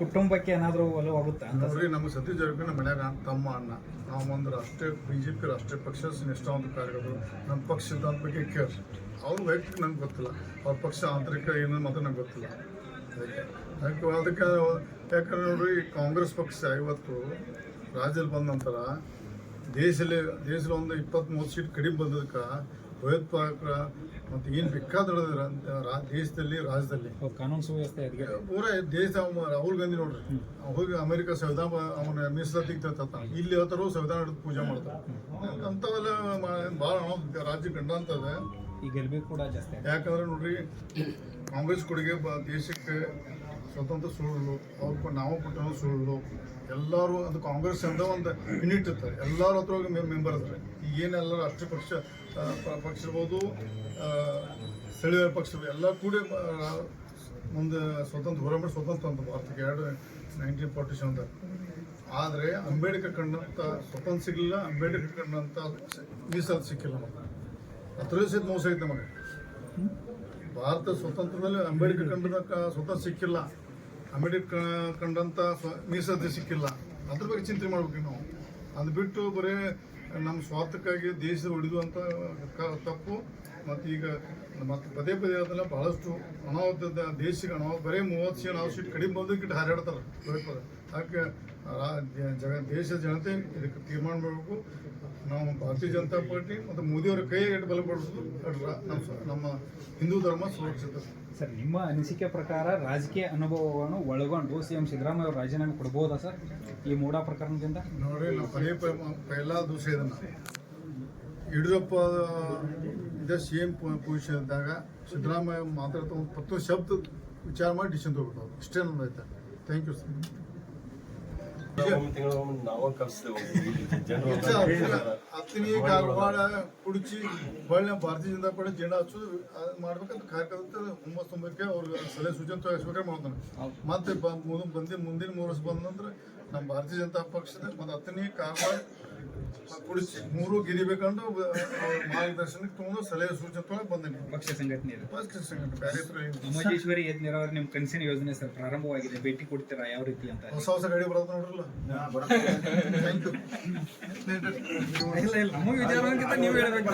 ಕುಟುಂಬಕ್ಕೆ ಏನಾದರೂ ಒಲವು ಆಗುತ್ತೆ ಅಂತ ನೋಡ್ರಿ, ನಮ್ಮ ಸತೀಶ್ ಜಾರಕಿಹೊಳಿ ನಮ್ಮ ಮನ್ಯಾಗ ತಮ್ಮ ಅಣ್ಣ, ನಾವು ಒಂದು ರಾಷ್ಟ್ರೀಯ ಬಿ ಜೆ ಪಿ ರಾಷ್ಟ್ರೀಯ ಪಕ್ಷ ನಿಷ್ಠಾವಂತ ಕಾರ್ಯಕರ್ತರು. ನಮ್ಮ ಪಕ್ಷ ಸಿದ್ಧಾಂತ ಬಗ್ಗೆ ಕೇರ್. ಅವ್ರ ವೈಯಕ್ತಿಕ ನಂಗೆ ಗೊತ್ತಿಲ್ಲ. ಅವ್ರ ಪಕ್ಷ ಆಂತರಿಕ ಏನು ಮಾತ್ರ ನಂಗೆ ಗೊತ್ತಿಲ್ಲ. ಅದಕ್ಕೆ ಅದಕ್ಕೆ ಯಾಕಂದ್ರೆ ನೋಡ್ರಿ ಕಾಂಗ್ರೆಸ್ ಪಕ್ಷ ಇವತ್ತು ರಾಜ್ಯದಲ್ಲಿ ಬಂದ ನಂತರ ದೇಶದಲ್ಲಿ ದೇಶದಲ್ಲಿ ಒಂದು ಇಪ್ಪತ್ತ್ ಮೂವತ್ತು ಸೀಟ್ ಕಡಿಮೆ ಬಂದದಕ್ಕೆ ಭಯೋತ್ಪಾದಕರ ಮತ್ತು ಏನು ಬೇಕಾದ ರಾ ದೇಶದಲ್ಲಿ ರಾಜ್ಯದಲ್ಲಿ. ಕಾನೂನು ಸುವ್ಯವಸ್ಥೆ ಪೂರ ದೇಶ ರಾಹುಲ್ ಗಾಂಧಿ ನೋಡ್ರಿ. ಹೋಗಿ ಅಮೆರಿಕ ಸಂವಿಧಾನ ಅವನ ಮೀಸಲಾತಿ ತರ್ತಾನ ಇಲ್ಲಿ ಹೇಳ್ತಾರೋ ಸಂವಿಧಾನ ಹಿಡಿದು ಪೂಜೆ ಮಾಡ್ತಾರೆ. ಅಂಥವೆಲ್ಲ ಭಾಳ ರಾಜ್ಯ ಗಂಡ ಈ ಗೆಲ್ಬೇಕು ಕೂಡ ಜಾಸ್ತಿ ಯಾಕಂದ್ರೆ ನೋಡ್ರಿ ಕಾಂಗ್ರೆಸ್ ಕೊಡುಗೆ ದೇಶಕ್ಕೆ ಸ್ವತಂತ್ರ ಸುಳ್ಳು ಅವ್ರು ನಾವು ಕೊಟ್ಟನು ಸುಳ್ಳು, ಎಲ್ಲರೂ ಅದು ಕಾಂಗ್ರೆಸ್ ಅಂತ ಒಂದು ಯೂನಿಟ್ ಇರ್ತಾರೆ. ಎಲ್ಲರೂ ಹತ್ರ ಹೋಗಿ ಮೆಂಬರ್ ಇರ್ತಾರೆ. ಈಗ ಏನೆಲ್ಲ ರಾಷ್ಟ್ರೀಯ ಪಕ್ಷ ಪಕ್ಷ ಇರ್ಬೋದು ಸ್ಥಳೀಯ ಪಕ್ಷ ಎಲ್ಲ ಕೂಡಿ ಒಂದು ಸ್ವತಂತ್ರ ಹೋರಾಟ ಸ್ವತಂತ್ರ ಅಂತ ಭಾರತಕ್ಕೆ ಎರಡು ನೈನ್ಟೀನ್ ಫಾರ್ಟಿ ಸೆವೆನ್ ಆದರೆ ಅಂಬೇಡ್ಕರ್ ಕಂಡಂಥ ಸ್ವತಂತ್ರ ಸಿಗಲಿಲ್ಲ, ಅಂಬೇಡ್ಕರ್ ಕಂಡಂಥ ಮೀಸಲಾತಿ ಸಿಕ್ಕಿಲ್ಲ ನಮಗೆ ಹತ್ತು ಸಹಿತ ಮೋಸ ಐತೆ ನಮಗೆ. ಭಾರತ ಸ್ವತಂತ್ರದಲ್ಲಿ ಅಂಬೇಡ್ಕರ್ ಕಂಡ ಸ್ವತಂತ್ರ ಸಿಕ್ಕಿಲ್ಲ. ಅಂಬೇಡ್ಕರ್ ಕಂಡಂಥ ಮೀಸಲಾತಿ ಸಿಕ್ಕಿಲ್ಲ. ಅದ್ರ ಬಗ್ಗೆ ಚಿಂತೆ ಮಾಡ್ಬೇಕು ನಾವು. ಅದು ಬಿಟ್ಟು ಬರೀ ನಮ್ಮ ಸ್ವಾರ್ಥಕ್ಕಾಗಿ ದೇಶ ಹೊಡೆದು ಅಂತ ತಪ್ಪು. ಮತ್ತು ಈಗ ಮತ್ತು ಪದೇ ಪದೇ ಅದನ್ನ ಬಹಳಷ್ಟು ಅನಾಹುತದ ದೇಶಕ್ಕೆ ಅನಾಹುತ ಬರೀ ಮೂವತ್ತು ಸೀಟ್ ನಾವು ಸೀಟ್ ಕಡಿಮೆ ಬಂದಕ್ಕಿಟ್ಟು ಹಾರಾಡ್ತಾರೆ ಪದೇ ರಾ- ಜಗ ದೇಶದ ಜನತೆ ಇದಕ್ಕೆ ತೀರ್ಮಾನ ಮಾಡಬೇಕು. ನಾವು ಭಾರತೀಯ ಜನತಾ ಪಾರ್ಟಿ ಮತ್ತು ಮೋದಿಯವರ ಕೈಗೆ ಬಲ ಪಡಿಸೋದು ನಮ್ಮ ನಮ್ಮ ಹಿಂದೂ ಧರ್ಮ ಸುರಕ್ಷಿತ. ಸರ್ ನಿಮ್ಮ ಅನಿಸಿಕೆ ಪ್ರಕಾರ ರಾಜಕೀಯ ಅನುಭವವನ್ನು ಒಳಗೊಂಡು ಸಿ ಎಂ ಸಿದ್ದರಾಮಯ್ಯ ಅವರು ರಾಜೀನಾಮೆ ಕೊಡ್ಬೋದಾ ಸರ್ ಈ ಮೂಡಾ ಪ್ರಕರಣದಿಂದ? ನೋಡ್ರಿ ನಾವು ಪದೇ ಪೈಲಾ ದೂಸ ಇದನ್ನ. ಯಡಿಯೂರಪ್ಪ ಇದ ಸಿ ಎಂ ಪೊಸಿಷನ್ ಇದ್ದಾಗ ಸಿದ್ದರಾಮಯ್ಯ ಮಾತಾಡ್ತಾ ಒಂದು ಪತ್ತು ಶಬ್ದ ವಿಚಾರ ಮಾಡಿ ಡಿಸಿಷನ್ ತಗೋಬಿಟ್ಟು ಇಷ್ಟೇ ನನ್ನ ಆಯ್ತಾ. ಥ್ಯಾಂಕ್ ಯು ಸರ್ ಒಂದು ತಿಂಗಳ ನಾವು ಕಲಿಸ್ತೇವೆ ಹತ್ತನೇ ಕಾರವಾರ ಕುಡಿಸಿ ಹೊಳ್ಳಿ ಭಾರತೀಯ ಜನತಾ ಪಾರ್ಟಿ ಜೆಂಡಾ ಹಚ್ಚೋದು ಅದ್ ಮಾಡ್ಬೇಕಂತ ಕಾರ್ಯಕರ್ತ ಹುಮ್ಮಸ್ ತುಂಬಕ್ಕೆ ಅವ್ರಿಗೆ ಸಲಹೆ ಸೂಚನೆ ತೋರಿಸ್ಬೇಕಾದ್ರೆ ಮಾಡ್ತಾನೆ. ಮತ್ತೆ ಬ- ಮುಂದೆ ಬಂದಿನ ಮುಂದಿನ ಮೂರು ವರ್ಷ ಬಂದಂದ್ರೆ ನಮ್ಮ ಭಾರತೀಯ ಜನತಾ ಪಕ್ಷದ ಮತ್ತು ಹತ್ತನೇ ಕಾರವಾರ ಕುಡಿಸಿ ಮೂರು ಗೆದಿಬೇಕಂದು ಅವ್ರ ಮಾರ್ಗದರ್ಶನಕ್ಕೆ ತುಂಬ ಸಲಹೆ ಸೂಚನೆ ತೊಗೊಂಡು ಬಂದಿನಿ. ಪಕ್ಷ ಸಂಘಟನೆ ಪಕ್ಷ ಸಂಘಟನೆ ಬೇರೆ. ಅಮಜೇಶ್ವರಿ ಏತ್ ನೀರಾವರಿ ನಿಮ್ಮ ಕನಸಿನ ಯೋಜನೆ ಸರ್ ಪ್ರಾರಂಭವಾಗಿದೆ. ಭೇಟಿ ಕೊಡ್ತೀರಾ? ಯಾವ ರೀತಿ ಅಂತ. ಹೊಸ ಹೊಸ ಗಾಡಿ ಬರೋದು ನೋಡ್ರಲ್ಲ. ಥ್ಯಾಂಕ್ ಯು ಇಲ್ಲ ಇಲ್ಲ ನಮ್ಮ ವಿಚಾರಕ್ಕಿಂತ ನೀವು ಹೇಳ್ಬೇಕು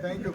ಥ್ಯಾಂಕ್ ಯು